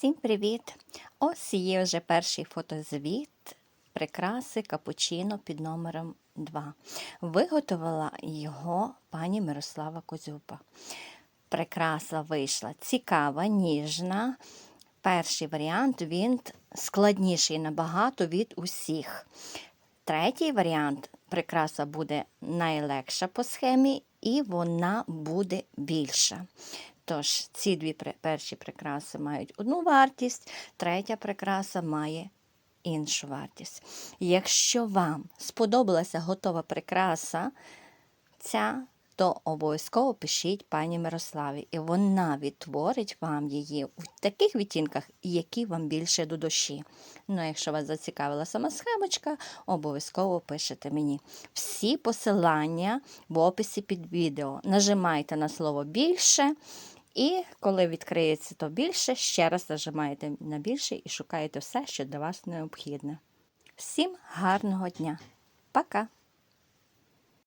Всім привіт! Ось є вже перший фотозвіт прикраси капучино під номером 2. Виготовила його пані Мирослава Козюпа. Прикраса вийшла цікава, ніжна. Перший варіант він складніший набагато від усіх. Третій варіант прикраса буде найлегша по схемі, і вона буде більша. Тож ці дві перші прикраси мають одну вартість, третя прикраса має іншу вартість. Якщо вам сподобалася готова прикраса, ця, то обов'язково пишіть пані Мирославі, і вона відтворить вам її у таких відтінках, які вам більше до душі. Ну, якщо вас зацікавила сама схемочка, обов'язково пишете мені. Всі посилання в описі під відео. Нажимайте на слово більше. І коли відкриється то більше, ще раз нажимаєте на більше і шукаєте все, що для вас необхідне. Всім гарного дня! Пока!